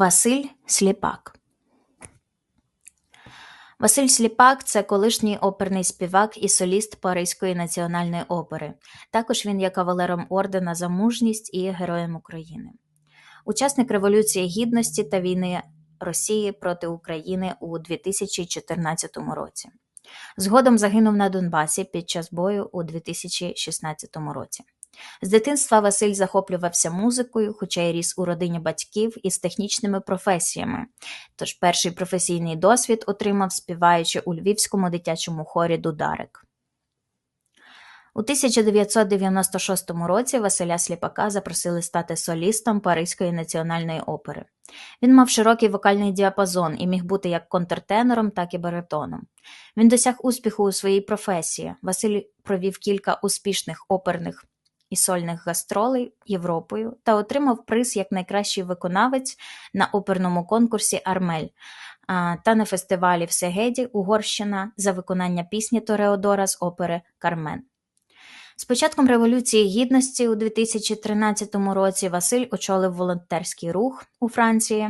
Василь Сліпак Василь Сліпак це колишній оперний співак і соліст Паризької національної опери. Також він є кавалером ордена за мужність і Героєм України. Учасник Революції Гідності та війни Росії проти України у 2014 році. Згодом загинув на Донбасі під час бою у 2016 році. З дитинства Василь захоплювався музикою, хоча й ріс у родині батьків із технічними професіями. Тож перший професійний досвід отримав, співаючи у львівському дитячому хорі Дударик. У 1996 році Василя Сліпака запросили стати солістом Паризької національної опери. Він мав широкий вокальний діапазон і міг бути як контртенором, так і баритоном. Він досяг успіху у своїй професії. Василь провів кілька успішних оперних і сольних гастролей Європою та отримав приз як найкращий виконавець на оперному конкурсі Армель та на фестивалі в Сегеді, Угорщина за виконання пісні Тореодора з опери Кармен. З початком Революції Гідності у 2013 році Василь очолив волонтерський рух у Франції,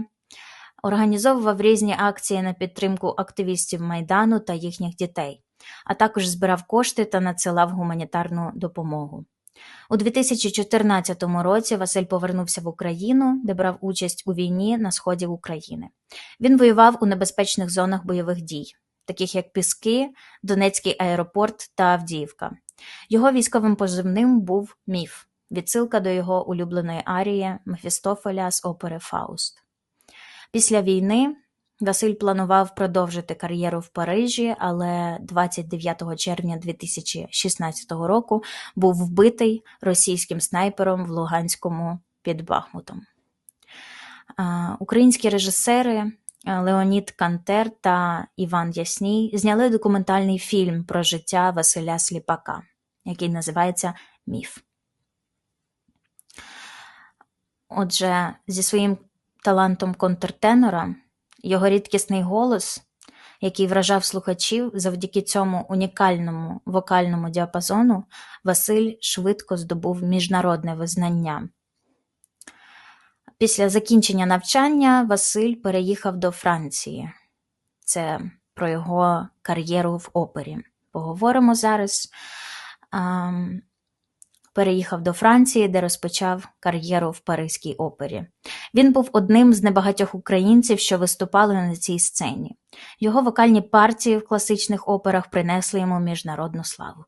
організовував різні акції на підтримку активістів Майдану та їхніх дітей, а також збирав кошти та надсилав гуманітарну допомогу. У 2014 році Василь повернувся в Україну, де брав участь у війні на сході України. Він воював у небезпечних зонах бойових дій, таких як Піски, Донецький аеропорт та Авдіївка. Його військовим позивним був міф, відсилка до його улюбленої арії Мефістофеля з опери Фауст. Після війни Василь планував продовжити кар'єру в Парижі, але 29 червня 2016 року був вбитий російським снайпером в Луганському під Бахмутом. Українські режисери Леонід Кантер та Іван Ясній зняли документальний фільм про життя Василя Сліпака, який називається Міф. Отже, зі своїм талантом контртенора його рідкісний голос, який вражав слухачів завдяки цьому унікальному вокальному діапазону, Василь швидко здобув міжнародне визнання. Після закінчення навчання Василь переїхав до Франції. Це про його кар'єру в опері. Поговоримо зараз переїхав до Франції, де розпочав кар'єру в Паризькій опері. Він був одним з небагатьох українців, що виступали на цій сцені. Його вокальні партії в класичних операх принесли йому міжнародну славу.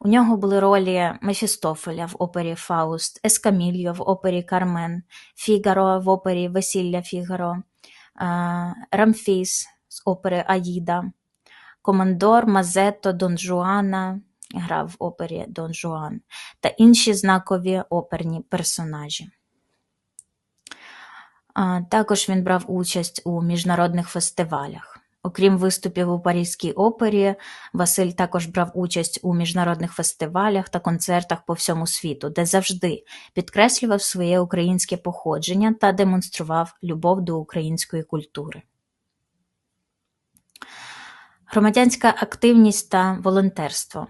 У нього були ролі Мефістофеля в опері Фауст, Ескамільо в опері Кармен, Фігаро в опері Весілля Фігаро, Рамфіс з опери Аїда, Командор Мазетто Дон Жуана, грав в опері Дон Жуан та інші знакові оперні персонажі. Також він брав участь у міжнародних фестивалях. Окрім виступів у Паризькій опері, Василь також брав участь у міжнародних фестивалях та концертах по всьому світу, де завжди підкреслював своє українське походження та демонстрував любов до української культури. Громадянська активність та волонтерство.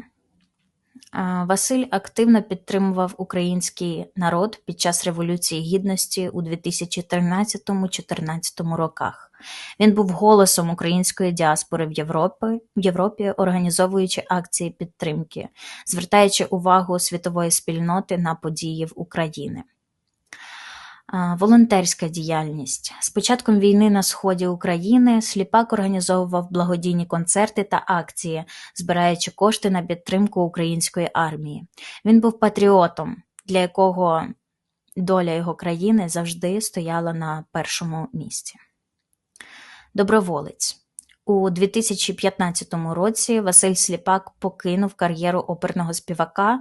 Василь активно підтримував український народ під час Революції Гідності у 2013-2014 роках. Він був голосом української діаспори в Європі, в Європі, організовуючи акції підтримки, звертаючи увагу світової спільноти на події в Україні. Волонтерська діяльність з початком війни на сході України Сліпак організовував благодійні концерти та акції, збираючи кошти на підтримку української армії. Він був патріотом, для якого доля його країни завжди стояла на першому місці. Доброволець у 2015 році Василь Сліпак покинув кар'єру оперного співака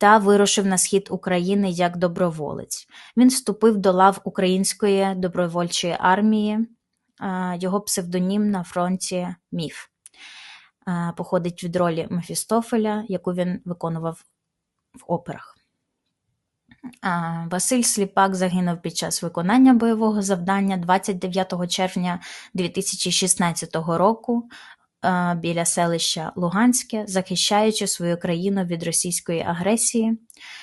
та вирушив на схід України як доброволець. Він вступив до лав Української добровольчої армії, його псевдонім на фронті Міф. Походить від ролі Мефістофеля, яку він виконував в операх. Василь Сліпак загинув під час виконання бойового завдання 29 червня 2016 року біля селища Луганське, захищаючи свою країну від російської агресії.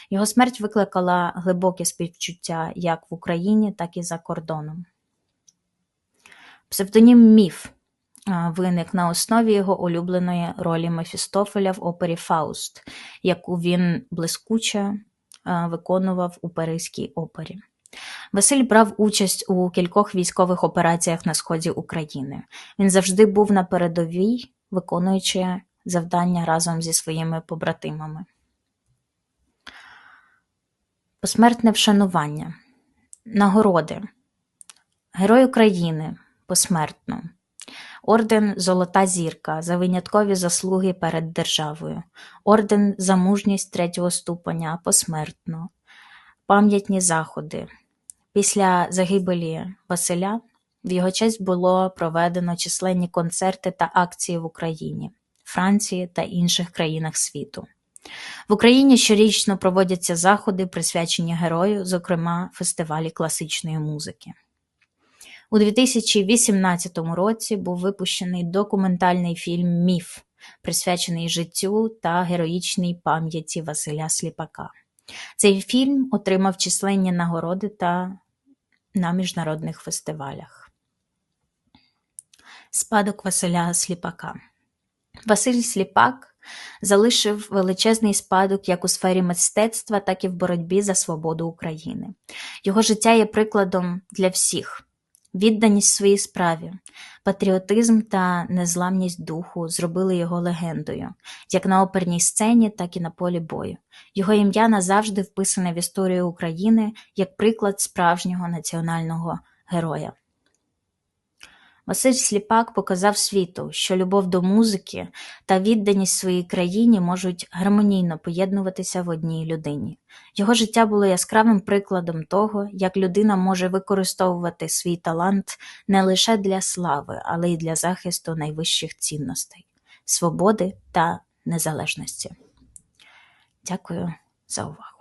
Його смерть викликала глибоке співчуття як в Україні, так і за кордоном. Псевдонім Міф виник на основі його улюбленої ролі Мефістофеля в опері Фауст, яку він блискуче виконував у Паризькій опері. Василь брав участь у кількох військових операціях на сході України. Він завжди був на передовій, виконуючи завдання разом зі своїми побратимами. Посмертне вшанування. Нагороди. Герой України посмертно. Орден Золота зірка за виняткові заслуги перед державою. Орден за мужність третього ступеня посмертно. Пам'ятні заходи. Після загибелі Василя в його честь було проведено численні концерти та акції в Україні, Франції та інших країнах світу. В Україні щорічно проводяться заходи, присвячені герою, зокрема фестивалі класичної музики. У 2018 році був випущений документальний фільм Міф, присвячений життю та героїчній пам'яті Василя Сліпака. Цей фільм отримав численні нагороди та на міжнародних фестивалях. Спадок Василя Сліпака Василь Сліпак залишив величезний спадок як у сфері мистецтва, так і в боротьбі за свободу України. Його життя є прикладом для всіх. Відданість своїй справі, патріотизм та незламність духу зробили його легендою, як на оперній сцені, так і на полі бою. Його ім'я назавжди вписане в історію України як приклад справжнього національного героя. Василь Сліпак показав світу, що любов до музики та відданість своїй країні можуть гармонійно поєднуватися в одній людині. Його життя було яскравим прикладом того, як людина може використовувати свій талант не лише для слави, але й для захисту найвищих цінностей свободи та незалежності. Дякую за увагу.